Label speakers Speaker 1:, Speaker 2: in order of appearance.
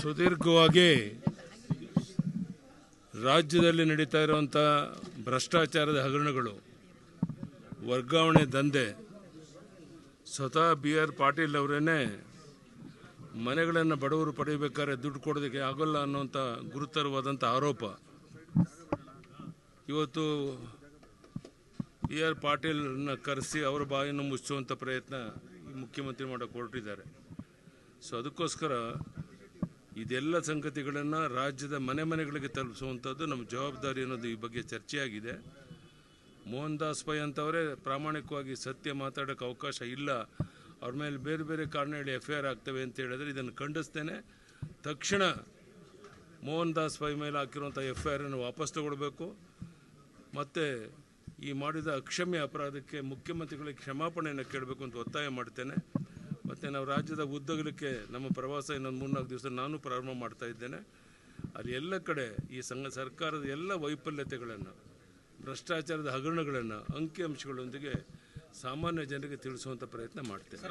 Speaker 1: ಸುದೀರ್ಘವಾಗಿ ರಾಜ್ಯದಲ್ಲಿ ನಡೀತಾ ಇರುವಂಥ ಭ್ರಷ್ಟಾಚಾರದ ಹಗರಣಗಳು, ವರ್ಗಾವಣೆ ದಂಧೆ, ಸ್ವತಃ ಬಿ ಆರ್ ಪಾಟೀಲ್ ಅವರೇನೆ ಮನೆಗಳನ್ನು ಬಡವರು ಪಡೆಯಬೇಕಾದ್ರೆ ದುಡ್ಡು ಕೊಡೋದಕ್ಕೆ ಆಗೋಲ್ಲ ಅನ್ನುವಂಥ ಗುರುತರವಾದಂಥ ಆರೋಪ. ಇವತ್ತು ಬಿ ಆರ್ ಪಾಟೀಲ್ನ ಕರೆಸಿ ಅವರ ಬಾಯನ್ನು ಮುಚ್ಚುವಂಥ ಪ್ರಯತ್ನ ಮುಖ್ಯಮಂತ್ರಿ ಮಾಡೋಕ್ಕೆ ಹೊರಟಿದ್ದಾರೆ. ಸೊ ಅದಕ್ಕೋಸ್ಕರ ಇದೆಲ್ಲ ಸಂಗತಿಗಳನ್ನು ರಾಜ್ಯದ ಮನೆ ಮನೆಗಳಿಗೆ ತಲುಪಿಸುವಂಥದ್ದು ನಮ್ಮ ಜವಾಬ್ದಾರಿ ಅನ್ನೋದು ಈ ಬಗ್ಗೆ ಚರ್ಚೆಯಾಗಿದೆ. ಮೋಹನ್ ದಾಸ್ ಪೈ ಅಂತವರೇ ಪ್ರಾಮಾಣಿಕವಾಗಿ ಸತ್ಯ ಮಾತಾಡೋಕ್ಕೆ ಅವಕಾಶ ಇಲ್ಲ. ಅವ್ರ ಮೇಲೆ ಬೇರೆ ಬೇರೆ ಕಾರಣ ಹೇಳಿ ಎಫ್ ಐ ಆರ್ ಆಗ್ತವೆ ಅಂತ ಹೇಳಿದ್ರೆ ಇದನ್ನು ಖಂಡಿಸ್ತೇನೆ. ತಕ್ಷಣ ಮೋಹನ್ ದಾಸ್ ಪೈ ಮೇಲೆ ಹಾಕಿರುವಂಥ ಎಫ್ ಐ ಆರನ್ನು ವಾಪಸ್ ತಗೊಳ್ಬೇಕು. ಮತ್ತು ಈ ಮಾಡಿದ ಅಕ್ಷಮ್ಯ ಅಪರಾಧಕ್ಕೆ ಮುಖ್ಯಮಂತ್ರಿಗಳಿಗೆ ಕ್ಷಮಾಪಣೆಯನ್ನು ಕೇಳಬೇಕು ಅಂತ ಒತ್ತಾಯ ಮಾಡ್ತೇನೆ. ಮತ್ತು ನಾವು ರಾಜ್ಯದ ಉದ್ದಗಲಕ್ಕೆ ನಮ್ಮ ಪ್ರವಾಸ ಇನ್ನೊಂದು ಮೂರ್ನಾಲ್ಕು ದಿವಸ ನಾನು ಪ್ರಾರಂಭ ಮಾಡ್ತಾ ಇದ್ದೇನೆ. ಅಲ್ಲಿ ಎಲ್ಲ ಕಡೆ ಈ ಸಂಘ ಸರ್ಕಾರದ ಎಲ್ಲ ವೈಫಲ್ಯತೆಗಳನ್ನು, ಭ್ರಷ್ಟಾಚಾರದ ಹಗರಣಗಳನ್ನು ಅಂಕಿಅಂಶಗಳೊಂದಿಗೆ ಸಾಮಾನ್ಯ ಜನರಿಗೆ ತಿಳಿಸುವಂಥ ಪ್ರಯತ್ನ ಮಾಡ್ತೇನೆ.